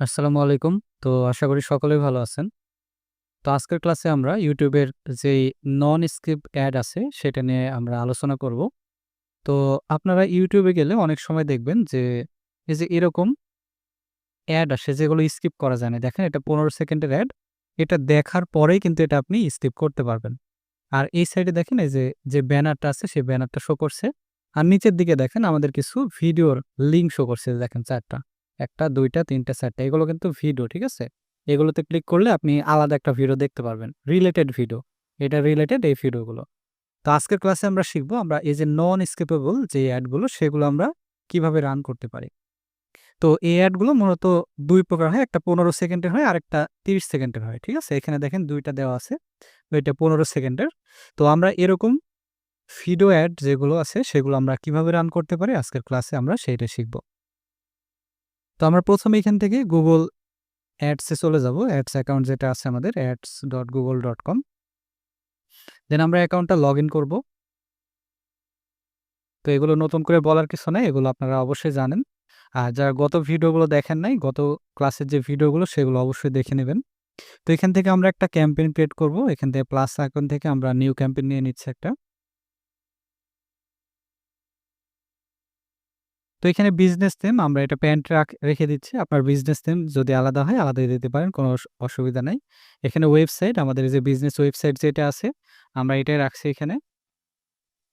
আসসালামু আলাইকুম। তো আশা করি সকলেই ভালো আছেন। তো আজকের ক্লাসে আমরা ইউটিউবের যেই নন স্ক্রিপ্ট অ্যাড আছে সেটা নিয়ে আমরা আলোচনা করব। তো আপনারা ইউটিউবে গেলে অনেক সময় দেখবেন যে এই যে এরকম অ্যাড আসে যেগুলো স্কিপ করা যায় না। দেখেন এটা ১৫ সেকেন্ডের অ্যাড। এটা দেখার পরেই কিন্তু এটা আপনি স্কিপ করতে পারবেন। আর এই সাইডে দেখেন এই যে, যে ব্যানারটা আছে সেই ব্যানারটা শো করছে। আর নিচের দিকে দেখেন আমাদের কিছু ভিডিওর লিঙ্ক শো করছে দেখেন ৪ টা। ১ টা, ২ টা, ৩ টা, ৪ টা। এগুলো কিন্তু ভিডিও, ঠিক আছে? এগুলোতে ক্লিক করলে আপনি আলাদা একটা ভিডিও দেখতে পারবেন। Related video. এটা রিলেটেড এই ভিডিওগুলো। তো আজকের ক্লাসে আমরা শিখব আমরা এই যে নন স্কিপেবল যে অ্যাডগুলো সেগুলো আমরা কীভাবে রান করতে পারি। তো এই অ্যাডগুলো মূলত দুই প্রকার হয়। একটা ১৫ সেকেন্ডের হয় আর একটা তিরিশ সেকেন্ডের হয়। ঠিক আছে? এখানে দেখেন দুইটা দেওয়া আছে। এটা ১৫ সেকেন্ডের। তো আমরা এরকম ভিডিও অ্যাড যেগুলো আছে সেগুলো আমরা কীভাবে রান করতে পারি আজকের ক্লাসে আমরা সেইটা শিখব। তো আমরা ১ম এ এখান থেকে গুগল অ্যাডসে চলে যাব। অ্যাডস অ্যাকাউন্ট যেটা আছে আমাদের ads dot Google dot com then আমরা অ্যাকাউন্টটা লগ ইন করব। তো এগুলো নতুন করে বলার কিছু নাই। এগুলো আপনারা অবশ্যই জানেন। আর যারা গত ভিডিওগুলো দেখেন নাই, গত ক্লাসের যে ভিডিওগুলো সেগুলো অবশ্যই দেখে নেবেন। তো এখান থেকে আমরা একটা ক্যাম্পেইন ক্রিয়েট করব। এখান থেকে প্লাস আইকন থেকে আমরা নিউ ক্যাম্পেইন নিয়ে নিচ্ছি একটা। তো এখানে বিজনেস নেম আমরা এটা প্যান্ট রাখ দিচ্ছি। আপনার বিজনেস নেম যদি আলাদা হয়, আলাদা দিতে পারেন। কোনো অসুবিধা নাই। এখানে ওয়েবসাইট আমাদের যে বিজনেস ওয়েবসাইট যেটা আছে, আমরা এটাই রাখছি এখানে।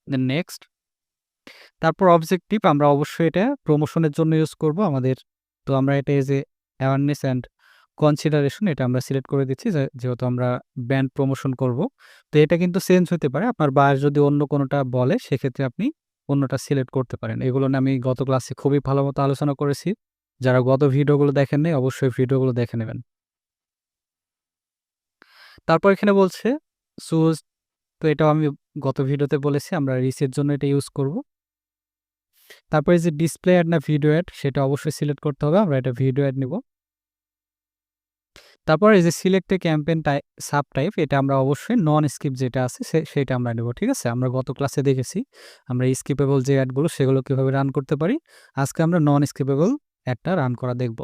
দেন নেক্সট। তারপর অবজেক্টিভ আমরা অবশ্যই এটা প্রমোশনের জন্য ইউজ করব আমাদের। তো আমরা এটা যে অ্যাওয়ারনেস অ্যান্ড কনসিডারেশন এটা আমরা সিলেক্ট করে দিচ্ছি যেহেতু আমরা ব্যান্ড প্রমোশন করব। তো এটা কিন্তু চেঞ্জ হতে পারে। আপনার বায়ার যদি অন্য কোনোটা বলে, সেক্ষেত্রে আপনি অন্যটা সিলেক্ট করতে পারেন। এগুলো নিয়ে আমি গত ক্লাসে খুবই ভালো মতো আলোচনা করেছি। যারা গত ভিডিওগুলো দেখেন নাই, অবশ্যই ভিডিওগুলো দেখে নেবেন। তারপর এখানে বলছে চুজ তো এটাও আমি গত ভিডিওতে বলেছি, আমরা রিসের জন্য এটা ইউজ করব। তারপর যে ডিসপ্লে অ্যাড না ভিডিও অ্যাড সেটা অবশ্যই সিলেক্ট করতে হবে। আমরা এটা ভিডিও অ্যাড নিব। তারপর এই যে সিলেক্টে ক্যাম্পেন টাইপ টাই সাব টাইপ এটা আমরা অবশ্যই নন স্কিপ যেটা আছে সেটা আমরা নেব। ঠিক আছে? আমরা গত ক্লাসে দেখেছি, আমরা স্কিপেবল যে অ্যাডগুলো সেগুলো কীভাবে রান করতে পারি। আজকে আমরা নন স্কিপেবল অ্যাডটা রান করা দেখব।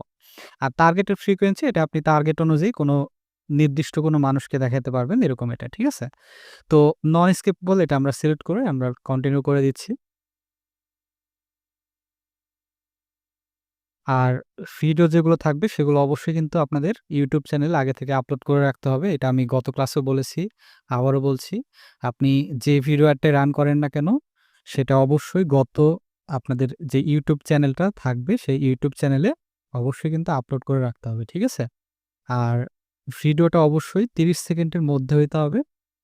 আর টার্গেটের ফ্রিকোয়েন্সি এটা আপনি টার্গেট অনুযায়ী কোনো নির্দিষ্ট কোনো মানুষকে দেখাতে পারবেন, এরকম এটা। ঠিক আছে? তো নন স্কিপেবল এটা আমরা সিলেক্ট করে আমরা কন্টিনিউ করে দিচ্ছি। আর ভিডিও যেগুলো থাকবে সেগুলো অবশ্যই কিন্তু আপনাদের ইউটিউব চ্যানেলে আগে থেকে আপলোড করে রাখতে হবে। এটা আমি গত ক্লাসেও বলেছি, আবারও বলছি। আপনি যে ভিডিও অ্যাডটাই রান করেন না কেন সেটা অবশ্যই গত আপনাদের যে ইউটিউব চ্যানেলটা থাকবে সেই ইউটিউব চ্যানেলে অবশ্যই কিন্তু আপলোড করে রাখতে হবে। ঠিক আছে? আর ভিডিওটা অবশ্যই ৩০ সেকেন্ডের মধ্যে হইতে হবে।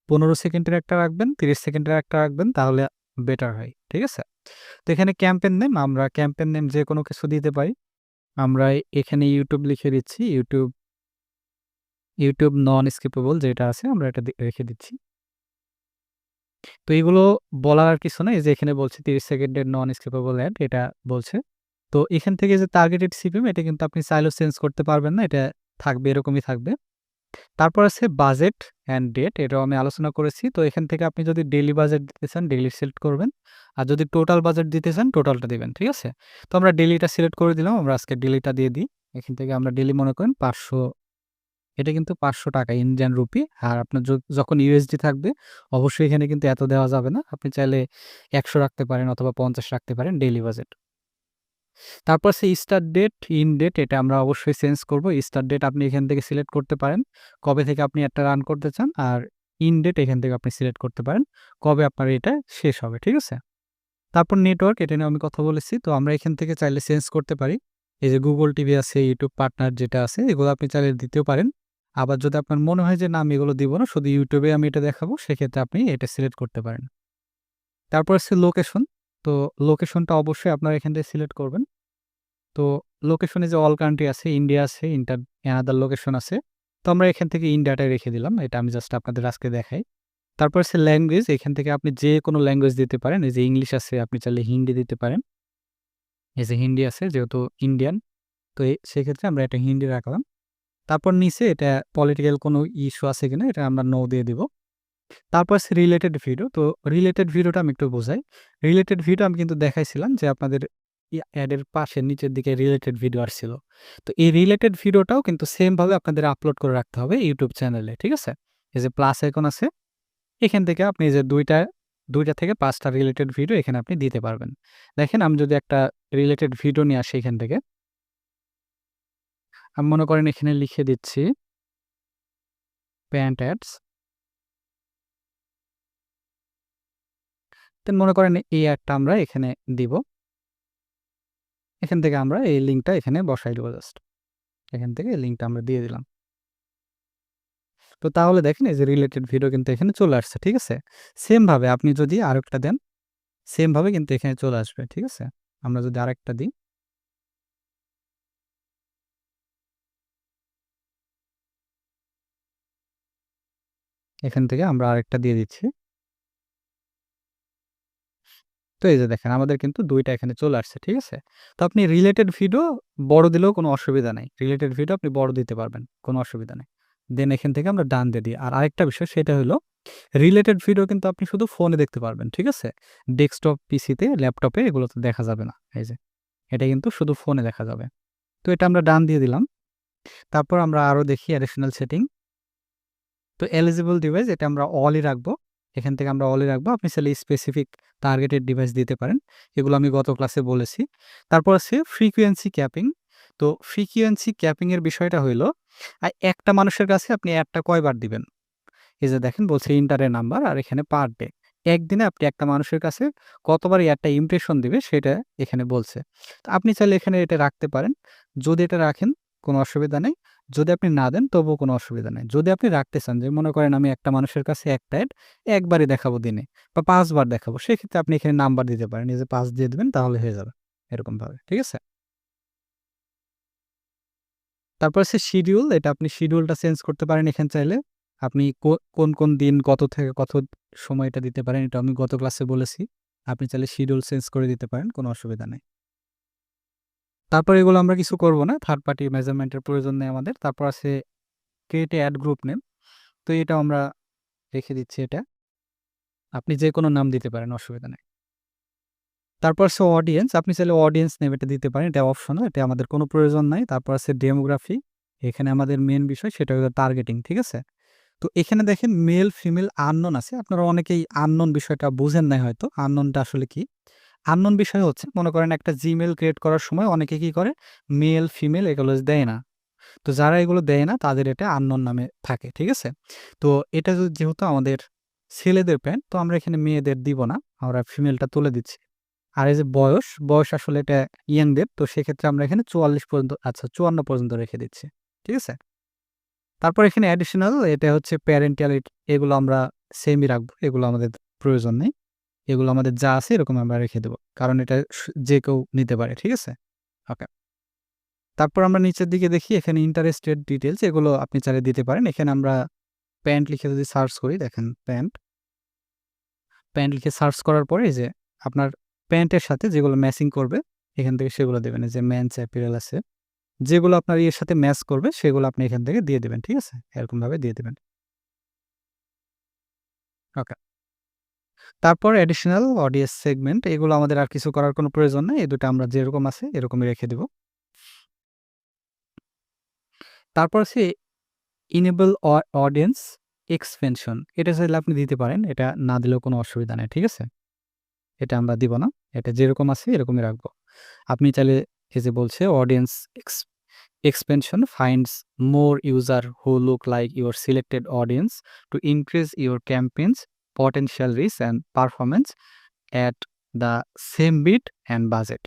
১৫ সেকেন্ডের একটা রাখবেন, ৩০ সেকেন্ডের একটা রাখবেন তাহলে বেটার হয়। ঠিক আছে? তো এখানে ক্যাম্পেন নেম আমরা ক্যাম্পেন নেম যে কোনো কিছু দিতে পারি। আমরা এখানে ইউটিউব লিখে দিচ্ছি। ইউটিউব ইউটিউব নন স্কিপেবল যেটা আছে, আমরা এটা রেখে দিচ্ছি। তো এইগুলো বলার আর কিছু নাই। যে এখানে বলছে ৩০ সেকেন্ডের নন স্কিপেবল অ্যাড এটা বলছে। তো এখান থেকে যে টার্গেটেড সিপিএম এটা কিন্তু আপনি চাইলেও চেঞ্জ করতে পারবেন না। এটা থাকবে, এরকমই থাকবে। তারপর আছে বাজেট অ্যান্ড ডেট এটাও আমি আলোচনা করেছি। তো এখান থেকে আপনি যদি ডেইলি বাজেট দিতে চান ডেইলি সিলেক্ট করবেন। আর যদি টোটাল বাজেট দিতে চান টোটালটা দিবেন। ঠিক আছে? তো আমরা ডেইলিটা সিলেক্ট করে দিলাম। আমরা আজকে ডেইলিটা দিয়ে দিই। এখান থেকে আমরা ডেইলি মনে করেন ৫০০ এটা কিন্তু ৳৫০০ ইন্ডিয়ান রুপি। আর আপনার যখন ইউএসডি থাকবে, অবশ্যই এখানে কিন্তু এত দেওয়া যাবে না। আপনি চাইলে ১০০ রাখতে পারেন অথবা ৫০ রাখতে পারেন ডেইলি বাজেট। তারপর সে স্টার্ট ডেট, ইন ডেট এটা আমরা অবশ্যই চেঞ্জ করব। স্টার্ট ডেট আপনি এখান থেকে সিলেক্ট করতে পারেন। কবে থেকে আপনি একটা রান করতে চান। আর ইন ডেট এখান থেকে আপনি সিলেক্ট করতে পারেন। কবে আপনার এটা শেষ হবে। ঠিক আছে? তারপর নেটওয়ার্ক এটা নিয়ে আমি কথা বলেছি। তো আমরা এখান থেকে চাইলে চেঞ্জ করতে পারি। এই যে গুগল টিভি আছে, ইউটিউব পার্টনার যেটা আছে এগুলো আপনি চাইলে দিতেও পারেন। আবার যদি আপনার মনে হয় যে না আমি এগুলো দিব না শুধু ইউটিউবে আমি এটা দেখাবো সেক্ষেত্রে আপনি এটা সিলেক্ট করতে পারেন। তারপর আছে লোকেশন। তো লোকেশনটা অবশ্যই আপনারা এখান থেকে সিলেক্ট করবেন। তো লোকেশনে যে অল কান্ট্রি আছে, ইন্ডিয়া আছে, ইন্টার অ্যানাদার লোকেশন আছে। তো আমরা এখান থেকে ইন্ডিয়াটাই রেখে দিলাম। এটা আমি জাস্ট আপনাদের আজকে দেখাই। তারপর আছে ল্যাঙ্গুয়েজ এখান থেকে আপনি যে কোনো ল্যাঙ্গুয়েজ দিতে পারেন। এই যে ইংলিশ আছে আপনি চাইলে হিন্দি দিতে পারেন। এই যে হিন্দি আছে যেহেতু ইন্ডিয়ান। তো সেক্ষেত্রে আমরা এটা হিন্দি রাখলাম। তারপর নিচে এটা পলিটিক্যাল কোনো ইস্যু আছে কিনা এটা আমরা নো দিয়ে দিব। তারপর আছে রিলেটেড ভিডিও। তো রিলেটেড ভিডিওটা আমি একটু বোঝাই। রিলেটেড ভিডিও আমি কিন্তু দেখাইছিলাম যে আপনাদের অ্যাডের পাশে নিচের দিকে রিলেটেড ভিডিও আসছিল তো এই রিলেটেড ভিডিওটাও কিন্তু সেমভাবে আপনাদের আপলোড করে রাখতে হবে ইউটিউব চ্যানেলে ঠিক আছে এই যে প্লাস এখন আছে, এখান থেকে আপনি যে দুইটা দুইটা থেকে পাঁচটা রিলেটেড ভিডিও এখানে আপনি দিতে পারবেন দেখেন, আমি যদি একটা রিলেটেড ভিডিও নিয়ে আসি এখান থেকে আমি মনে করেন এখানে লিখে দিচ্ছি প্যান্ট অ্যাডস দেন মনে করেন এই অ্যাডটা আমরা এখানে দিব। এখান থেকে আমরা এই লিঙ্কটা এখানে বসাই দেবো জাস্ট। এখান থেকে লিঙ্কটা আমরা দিয়ে দিলাম। তো তাহলে দেখেন এই যে রিলেটেড ভিডিও কিন্তু এখানে চলে আসছে, ঠিক আছে? সেমভাবে আপনি যদি আরেকটা দেন, সেমভাবে কিন্তু এখানে চলে আসবে, ঠিক আছে? আমরা যদি আরেকটা দিই। এখান থেকে আমরা আরেকটা দিয়ে দিচ্ছি। তো এই যে দেখেন, আমাদের কিন্তু দুইটা এখানে চলে আসছে, ঠিক আছে? তো আপনি রিলেটেড ভিডিও বড় দিলেও কোনো অসুবিধা নেই। রিলেটেড ভিডিও আপনি বড় দিতে পারবেন, কোনো অসুবিধা নেই। দেন এখান থেকে আমরা ডান দিয়ে দিই। আর আরেকটা বিষয়, সেটা হলো রিলেটেড ভিডিও কিন্তু আপনি শুধু ফোনে দেখতে পারবেন, ঠিক আছে? ডেস্কটপ পিসিতে ল্যাপটপে এগুলো তো দেখা যাবে না, এই যে। এটা কিন্তু শুধু ফোনে দেখা যাবে। তো এটা আমরা ডান দিয়ে দিলাম। তারপর আমরা আরও দেখি অ্যাডিশনাল সেটিং তো এলিজিবল ডিভাইস এটা আমরা অলই রাখব। এখান থেকে আমরা অলই রাখব। আপনি চাইলে স্পেসিফিক টার্গেটেড ডিভাইস দিতে পারেন। এগুলো আমি গত ক্লাসে বলেছি। তারপর আছে ফ্রিকুয়েন্সি ক্যাপিং তো ফ্রিকুয়েন্সি ক্যাপিংয়ের বিষয়টা হইল একটা মানুষের কাছে আপনি একটা কয়বার দিবেন? এই যে দেখেন, বলছে ইন্টারের নাম্বার আর এখানে পার ডে একদিনে আপনি একটা মানুষের কাছে কতবার একটা ইমপ্রেশন দিবে সেটা এখানে বলছে। তো আপনি চাইলে এখানে এটা রাখতে পারেন। যদি এটা রাখেন কোনো অসুবিধা নেই। যদি আপনি না দেন তবুও কোনো অসুবিধা নেই। যদি আপনি রাখতে চান যে, মনে করেন আমি একটা মানুষের কাছে একটা অ্যাড একবারই দেখাবো দিনে বা পাঁচবার দেখাবো, সেক্ষেত্রে আপনি এখানে নাম্বার দিতে পারেন। এই যে পাঁচ দিয়ে দেবেন তাহলে হয়ে যাবে এরকমভাবে, ঠিক আছে? তারপর হচ্ছে শিডিউল এটা আপনি শিডিউলটা চেঞ্জ করতে পারেন এখানে চাইলে। আপনি কোন কোন দিন কত থেকে কত সময় এটা দিতে পারেন, এটা আমি গত ক্লাসে বলেছি। আপনি চাইলে শিডিউল চেঞ্জ করে দিতে পারেন, কোনো অসুবিধা নেই। তারপর এগুলো আমরা কিছু করব না। থার্ড পার্টি মেজারমেন্টের প্রয়োজন নেই আমাদের। তারপর আছে ক্রিয়েট অ্যাড গ্রুপ নেম তো এটা আমরা রেখে দিচ্ছি এটা। আপনি যে কোনো নাম দিতে পারেন, অসুবিধা নেই। তারপর আছে অডিয়েন্স আপনি চাইলে অডিয়েন্স নেম এটা দিতে পারেন। এটা অপশন এটা আমাদের কোনো প্রয়োজন নাই। তারপর আছে ডেমোগ্রাফি এখানে আমাদের মেন বিষয়, সেটা হলো টার্গেটিং ঠিক আছে? তো এখানে দেখেন মেল ফিমেল আননন আছে। আপনারা অনেকেই আননন বিষয়টা বুঝেন নাই হয়তো। আনননটা আসলে কি? আননন বিষয় হচ্ছে, মনে করেন একটা জিমেল ক্রিয়েট করার সময় অনেকে কি করে? মেল, ফিমেল এগুলো দেয় না। তো যারা এগুলো দেয় না, তাদের এটা আননন নামে থাকে, ঠিক আছে? তো এটা যেহেতু আমাদের ছেলেদের প্যান্ট, তো আমরা এখানে মেয়েদের দিব না, আমরা ফিমেলটা তুলে দিচ্ছি। আর এই যে বয়স বয়স আসলে এটা ইয়াংদের, তো সেক্ষেত্রে আমরা এখানে চুয়াল্লিশ পর্যন্ত আচ্ছা চুয়ান্ন পর্যন্ত রেখে দিচ্ছি, ঠিক আছে? তারপর এখানে অ্যাডিশনাল এটা হচ্ছে প্যারেন্টাল এগুলো আমরা সেমই রাখব, এগুলো আমাদের প্রয়োজন নেই। এগুলো আমাদের যা আছে এরকম আমরা রেখে দেবো। কারণ এটা যে কেউ নিতে পারে, ঠিক আছে? ওকে তারপর আমরা নিচের দিকে দেখি, এখানে ইন্টারেস্টেড ডিটেলস এগুলো আপনি চাইলে দিতে পারেন। এখানে আমরা প্যান্ট লিখে যদি সার্চ করি, দেখেন প্যান্ট প্যান্ট লিখে সার্চ করার পরে যে আপনার প্যান্টের সাথে যেগুলো ম্যাচিং করবে, এখান থেকে সেগুলো দেবেন। যে ম্যানস অ্যাপিরাল আছে। যেগুলো আপনার ইয়ের সাথে ম্যাচ করবে, সেগুলো আপনি এখান থেকে দিয়ে দেবেন, ঠিক আছে? এরকমভাবে দিয়ে দেবেন। ওকে তারপর অ্যাডিশনাল অডিয়েন্স সেগমেন্ট এগুলো আমাদের আর কিছু করার কোনো প্রয়োজন নেই। এই দুটো আমরা যেরকম আছে, এরকমই রেখে দেব। তারপর আছে ইনেবল অডিয়েন্স এক্সপেনশন এটা চাইলে আপনি দিতে পারেন, এটা না দিলেও কোনো অসুবিধা নেই, ঠিক আছে? এটা আমরা দিব না, এটা যেরকম আছে এরকমই রাখব। আপনি চাইলে এই যে বলছে audience expansion finds more user who look like your selected audience to increase your campaign's potential reach and performance at the same bid and budget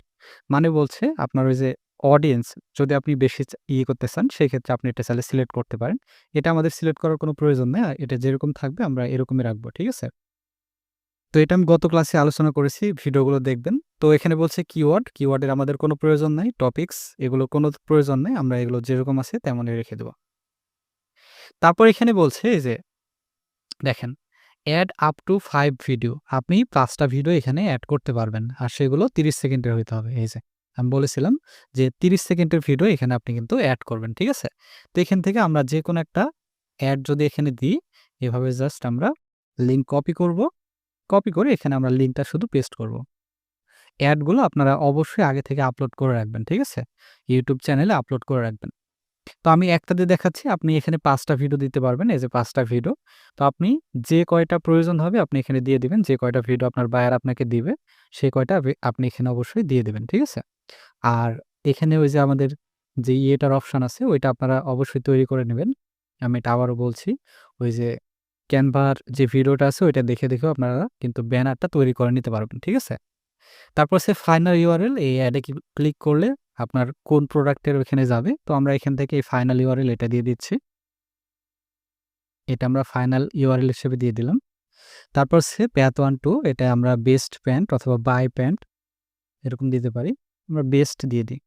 মানে বলছে আপনার ওই যে অডিয়েন্স যদি আপনি বেশি ইয়ে করতে চান, সেক্ষেত্রে আপনি এটা চাইলে সিলেক্ট করতে পারেন। এটা আমাদের সিলেক্ট করার কোনো প্রয়োজন নেই এটা যেরকম থাকবে আমরা এরকমই রাখব, ঠিক আছে? তো এটা আমি গত ক্লাসে আলোচনা করেছি, ভিডিওগুলো দেখবেন। তো এখানে বলছে কিওয়ার্ড কিওয়ার্ডের আমাদের কোনো প্রয়োজন নাই টপিক্স এগুলো কোনো প্রয়োজন নেই, আমরা এগুলো যেরকম আছে তেমনই রেখে দেব। তারপর এখানে বলছে যে, দেখেন add up to five video আপনি পাঁচটা ভিডিও এখানে অ্যাড করতে পারবেন আর সেগুলো তিরিশ সেকেন্ডের হইতে হবে এই যে, আমি বলেছিলাম যে তিরিশ সেকেন্ডের ভিডিও এখানে আপনি কিন্তু অ্যাড করবেন, ঠিক আছে তো এখান থেকে আমরা যে কোনো একটা অ্যাড যদি এখানে দিই, এভাবে জাস্ট আমরা লিঙ্ক কপি করব কপি করে এখানে আমরা লিঙ্কটা শুধু পেস্ট করব। অ্যাডগুলো আপনারা অবশ্যই আগে থেকে আপলোড করে রাখবেন। ঠিক আছে? ইউটিউব চ্যানেলে আপলোড করে রাখবেন। তো আমি একটা দিয়ে দেখাচ্ছি। আপনি এখানে পাঁচটা ভিডিও দিতে পারবেন। এই যে পাঁচটা ভিডিও। তো আপনি যে কয়টা প্রয়োজন হবে আপনি এখানে দিয়ে দিবেন। যে কয়টা ভিডিও আপনার বায়ার আপনাকে দিবে, সেই কয়টা আপনি আপনি এখানে অবশ্যই দিয়ে দিবেন। ঠিক আছে? আর এখানে ওই যে আমাদের যে ইয়েটার অপশান আছে ওইটা আপনারা অবশ্যই তৈরি করে নেবেন। আমি এটা আবারও বলছি। ওই যে ক্যানভার যে ভিডিওটা আছে ওইটা দেখে, দেখেও আপনারা কিন্তু ব্যানারটা তৈরি করে নিতে পারবেন। ঠিক আছে? তারপর সে ফাইনাল ইউআরএল এই অ্যাডে ক্লিক করলে আপনার কোন প্রোডাক্টের ওখানে যাবে। তো আমরা এখান থেকে এই ফাইনাল ইউআরএল এটা দিয়ে দিচ্ছি। এটা আমরা ফাইনাল ইউআরএল হিসেবে দিয়ে দিলাম। তারপর সে প্যাথ 1 2 এটা আমরা বেস্ট প্যান্ট অথবা বাই প্যান্ট এরকম দিতে পারি। আমরা বেস্ট দিয়ে দিই।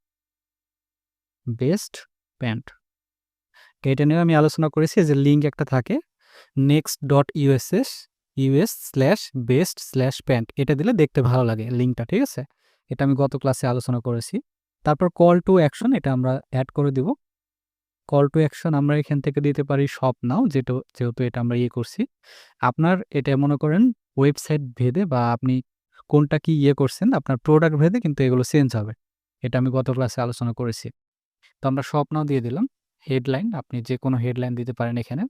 Best pant. এটা নিয়ে আমি আলোচনা করেছি যে লিঙ্ক একটা থাকে next dot USS US slash best slash pant এটা দিলে দেখতে ভালো লাগে লিঙ্কটা ঠিক আছে? এটা আমি গত ক্লাসে আলোচনা করেছি। তারপর কল টু অ্যাকশন এটা আমরা অ্যাড করে দিব। কল টু অ্যাকশন আমরা এখান থেকে দিতে পারি শপ নাও যেটা, যেহেতু এটা আমরা ইয়ে করছি। আপনার এটা মনে করেন ওয়েবসাইট ভেদে বা আপনি কোনটা কি ইয়ে করছেন, আপনার প্রোডাক্ট ভেদে কিন্তু এগুলো চেঞ্জ হবে। এটা আমি গত ক্লাসে আলোচনা করেছি। তো আমরা শপ নাও দিয়ে দিলাম। হেডলাইন আপনি যে কোনো হেডলাইন দিতে পারেন এখানে।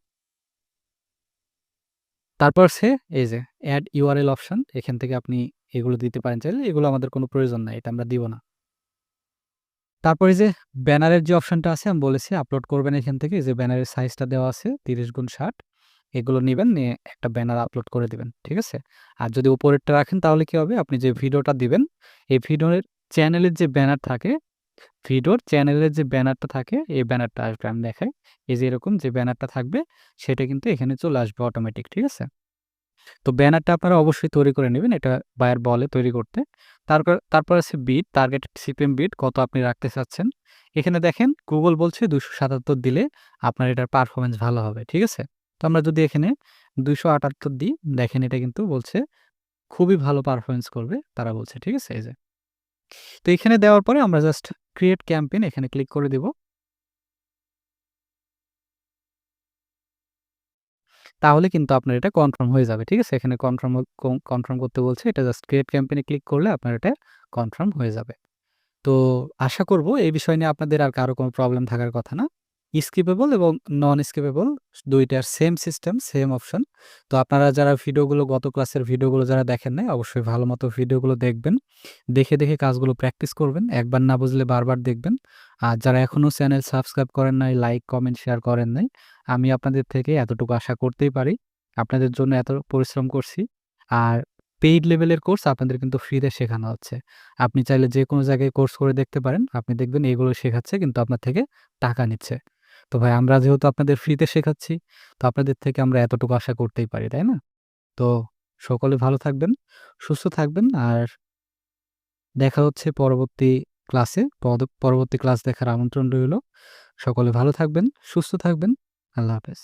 তারপর সে এই যে অ্যাড ইউআরএল অপশন এখান থেকে আপনি এগুলো দিতে পারেন চাইলে এগুলো আমাদের কোনো প্রয়োজন নাই। এটা আমরা দিব না। তারপরে যে ব্যানারের যে অপশনটা আছে, আমি বলেছি আপলোড করবেন এখান থেকে যে ব্যানারের সাইজটা দেওয়া আছে ৩০ গুণ ৬০ এগুলো নেবেন, নিয়ে একটা ব্যানার আপলোড করে দিবেন। ঠিক আছে? আর যদি উপরেরটা রাখেন, তাহলে কি হবে আপনি যে ভিডিওটা দিবেন, এই ভিডিওর চ্যানেলের যে ব্যানার থাকে, ভিডিওর চ্যানেলের যে ব্যানারটা থাকে, এই ব্যানারটা আসবে আমি দেখাই। এই যে এরকম যে ব্যানারটা থাকবে, সেটা কিন্তু এখানে চলে আসবে অটোমেটিক। ঠিক আছে? তো ব্যানারটা আপনারা অবশ্যই তৈরি করে নেবেন। এটা বায়ার বলে তৈরি করতে। তারপর তারপর আছে বিট টার্গেট সিপিএম বিট কত আপনি রাখতে চাচ্ছেন। এখানে দেখেন গুগল বলছে ২৭৭ দিলে আপনার এটার পারফরমেন্স ভালো হবে। ঠিক আছে? তো আমরা যদি এখানে ২৭৮ দিই, দেখেন এটা কিন্তু বলছে খুবই ভালো পারফরমেন্স করবে, তারা বলছে। ঠিক আছে? এই যে। তো এখানে দেওয়ার পরে আমরা জাস্ট ক্রিয়েট ক্যাম্পেইন এখানে ক্লিক করে দিব। তাহলে কিন্তু আপনার এটা কনফার্ম হয়ে যাবে। ঠিক আছে? এখানে কনফার্ম কনফার্ম করতে বলছে। এটা জাস্ট ক্রিয়েট ক্যাম্পেনে ক্লিক করলে আপনার এটা কনফার্ম হয়ে যাবে। তো আশা করব এই বিষয় নিয়ে আপনাদের আর কারও কোনো প্রবলেম থাকার কথা না। স্কিপেবল এবং নন স্কিপেবল দুইটার সেম সিস্টেম, সেম অপশন। তো আপনারা যারা ভিডিওগুলো গত ক্লাসের ভিডিওগুলো যারা দেখেন নাই অবশ্যই ভালো মতো ভিডিওগুলো দেখবেন। দেখে, দেখে কাজগুলো প্র্যাকটিস করবেন। একবার না বুঝলে বারবার দেখবেন। আর যারা এখনও চ্যানেল সাবস্ক্রাইব করেন নাই, লাইক, কমেন্ট, শেয়ার করেন নাই, আমি আপনাদের থেকে এতটুকু আশা করতেই পারি। আপনাদের জন্য এত পরিশ্রম করছি। আর পেইড লেভেলের কোর্স আপনাদের কিন্তু ফ্রিতে শেখানো হচ্ছে। আপনি চাইলে যে কোনো জায়গায় কোর্স করে দেখতে পারেন। আপনি দেখবেন এগুলো শেখাচ্ছে কিন্তু আপনার থেকে টাকা নিচ্ছে। তো ভাই আমরা যেহেতু আপনাদের ফ্রিতে শেখাচ্ছি তো আপনাদের থেকে আমরা এতটুকু আশা করতেই পারি। তাই না? তো সকলে ভালো থাকবেন, সুস্থ থাকবেন আর দেখা হচ্ছে পরবর্তী ক্লাসে। পরবর্তী ক্লাস দেখার আমন্ত্রণ রইল সকলে ভালো থাকবেন, সুস্থ থাকবেন। আল্লাহ হাফেজ।